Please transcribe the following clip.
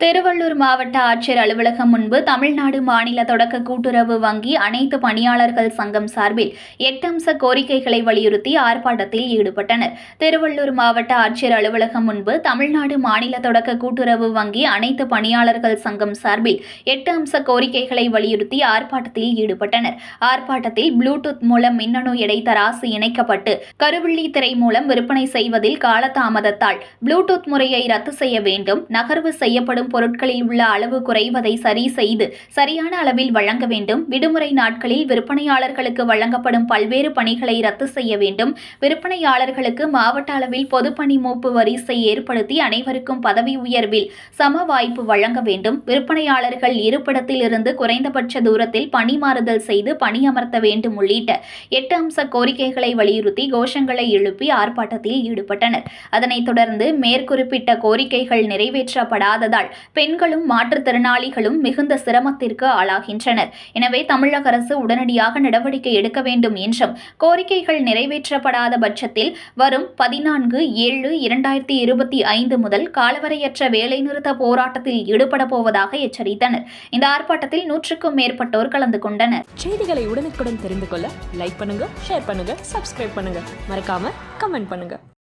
திருவள்ளூர் மாவட்ட ஆட்சியர் அலுவலகம் முன்பு தமிழ்நாடு மாநில தொடக்க கூட்டுறவு வங்கி அனைத்து பணியாளர்கள் சங்கம் சார்பில் எட்டம்ச கோரிக்கைகளை வலியுறுத்தி ஆர்ப்பாட்டத்தில் ஈடுபட்டனர். திருவள்ளூர் மாவட்ட ஆட்சியர் அலுவலகம் முன்பு தமிழ்நாடு மாநில தொடக்க கூட்டுறவு வங்கி அனைத்து பணியாளர்கள் சங்கம் சார்பில் எட்டு அம்ச கோரிக்கைகளை வலியுறுத்தி ஆர்ப்பாட்டத்தில் ஈடுபட்டனர். ஆர்ப்பாட்டத்தில் ப்ளூடூத் மூலம் மின்னணு எடை தராசு இணைக்கப்பட்டு கருவிள்ளி திரை மூலம் விற்பனை செய்வதில் காலதாமதத்தால் ப்ளூடூத் முறையை ரத்து செய்ய வேண்டும் நகர்வு செய்யப்படும் பொருட்களில் உள்ள அளவு குறைவதை சரி செய்து சரியான அளவில் வழங்க வேண்டும். விடுமுறை நாட்களில் விற்பனையாளர்களுக்கு வழங்கப்படும் பல்வேறு பணிகளை ரத்து செய்ய வேண்டும். விற்பனையாளர்களுக்கு மாவட்ட அளவில் பொதுப்பணி மூப்பு வரிசை ஏற்படுத்தி அனைவருக்கும் பதவி உயர்வில் சம வாய்ப்பு வழங்க வேண்டும். விற்பனையாளர்கள் இருப்பிடத்தில் இருந்து குறைந்தபட்ச தூரத்தில் பணி மாறுதல் செய்து பணியமர்த்த வேண்டும் உள்ளிட்ட எட்டு அம்ச கோரிக்கைகளை வலியுறுத்தி கோஷங்களை எழுப்பி ஆர்ப்பாட்டத்தில் ஈடுபட்டனர். அதனைத் தொடர்ந்து மேற்குறிப்பிட்ட கோரிக்கைகள் நிறைவேற்றப்படாததால் பெண்களும் மாற்றுத்திறனாளிகளும் மிகுந்த சிரமத்திற்கு ஆளாகின்றனர். எனவே தமிழக அரசு உடனடியாக நடவடிக்கை எடுக்க வேண்டும் என்றும் கோரிக்கைகள் நிறைவேற்றப்படாத பட்சத்தில் வரும் பதினான்கு ஏழு இரண்டாயிரத்தி இருபத்தி ஐந்து முதல் காலவரையற்ற வேலைநிறுத்த போராட்டத்தில் ஈடுபட போவதாக எச்சரித்தனர். இந்த ஆர்ப்பாட்டத்தில் நூற்றுக்கும் மேற்பட்டோர் கலந்து கொண்டனர். செய்திகளை உடனுக்குடன் தெரிந்து கொள்ள லைக் பண்ணுங்க ஷேர் பண்ணுங்க சப்ஸ்கிரைப் பண்ணுங்க. மறக்காம கமெண்ட் பண்ணுங்க.